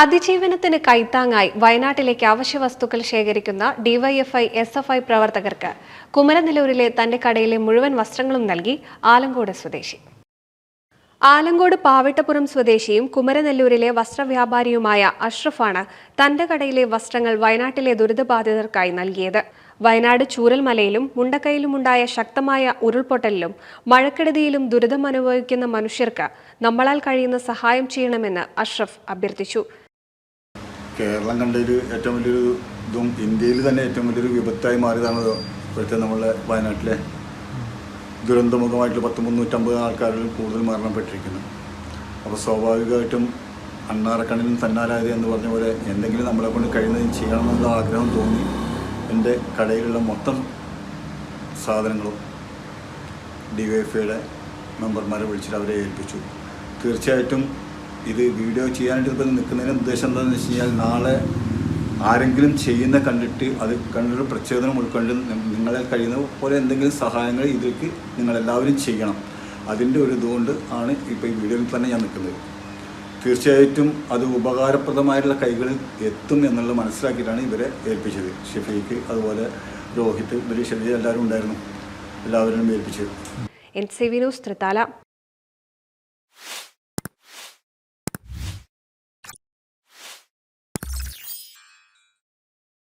അതിജീവനത്തിന് കൈത്താങ്ങായി വയനാട്ടിലേക്ക് അവശ്യ വസ്തുക്കൾ ശേഖരിക്കുന്ന ഡിവൈഎഫ്ഐ എസ് എഫ് ഐ പ്രവർത്തകർക്ക് കുമരനെല്ലൂരിലെ തന്റെ കടയിലെ മുഴുവൻ വസ്ത്രങ്ങളും നൽകി ആലങ്കോട് സ്വദേശി. ആലങ്കോട് പാവട്ടപ്പുറം സ്വദേശിയും കുമരനെല്ലൂരിലെ വസ്ത്രവ്യാപാരിയുമായ അഷ്റഫാണ് തന്റെ കടയിലെ വസ്ത്രങ്ങൾ വയനാട്ടിലെ ദുരിതബാധിതർക്കായി നൽകിയത്. വയനാട് ചൂരൽമലയിലും മുണ്ടക്കയിലുമുണ്ടായ ശക്തമായ ഉരുൾപൊട്ടലിലും മഴക്കെടുതിയിലും ദുരിതമനുഭവിക്കുന്ന മനുഷ്യർക്ക് നമ്മളാൽ കഴിയുന്ന സഹായം ചെയ്യണമെന്ന് അഷ്റഫ് അഭ്യർത്ഥിച്ചു. കേരളം കണ്ടൊരു ഏറ്റവും വലിയൊരു ഇതും ഇന്ത്യയിൽ തന്നെ ഏറ്റവും വലിയൊരു വിപത്തായി മാറിയതാണ് ഇപ്പോഴത്തെ നമ്മളെ വയനാട്ടിലെ ദുരന്തമുഖമായിട്ടുള്ള പത്ത് മുന്നൂറ്റമ്പത് ആൾക്കാരിൽ കൂടുതൽ മരണപ്പെട്ടിരിക്കുന്നു അപ്പോൾ സ്വാഭാവികമായിട്ടും അണ്ണാറക്കണ്ണിനും തന്നാലായത് എന്ന് പറഞ്ഞ പോലെ എന്തെങ്കിലും നമ്മളെ കൊണ്ട് കഴിയുന്നതും ചെയ്യണമെന്നുള്ള ആഗ്രഹം തോന്നി. എന്റെ കടയിലുള്ള മൊത്തം സാധനങ്ങളും ഡി വൈ എഫ് മെമ്പർമാരെ വിളിച്ചിട്ട് അവരെ ഏൽപ്പിച്ചു. തീർച്ചയായിട്ടും ഇത് വീഡിയോ ചെയ്യാനായിട്ട് ഇപ്പം നിൽക്കുന്നതിന് ഉദ്ദേശം എന്താണെന്ന് വെച്ച് കഴിഞ്ഞാൽ നാളെ ആരെങ്കിലും ചെയ്യുന്ന കണ്ടിട്ട് അത് കണ്ടൊരു പ്രചോദനം ഉൾക്കൊണ്ട് നിങ്ങളെ കഴിയുന്ന പോലെ എന്തെങ്കിലും സഹായങ്ങൾ ഇതിലേക്ക് നിങ്ങളെല്ലാവരും ചെയ്യണം. അതിന്റെ ഒരു ഇതുകൊണ്ട് ആണ് ഇപ്പോൾ ഈ വീഡിയോയിൽ തന്നെ ഞാൻ നിൽക്കുന്നത്. തീർച്ചയായിട്ടും അത് ഉപകാരപ്രദമായിട്ടുള്ള കൈകളിൽ എത്തും എന്നുള്ളത് മനസ്സിലാക്കിയിട്ടാണ് ഇവരെ ഏൽപ്പിച്ചത്. ഷെഫീക്ക് അതുപോലെ രോഹിത് ഇവർ ഷെഫീ എല്ലാവരും ഉണ്ടായിരുന്നു. എല്ലാവരും ഏൽപ്പിച്ചത്. N C V news Thrithala.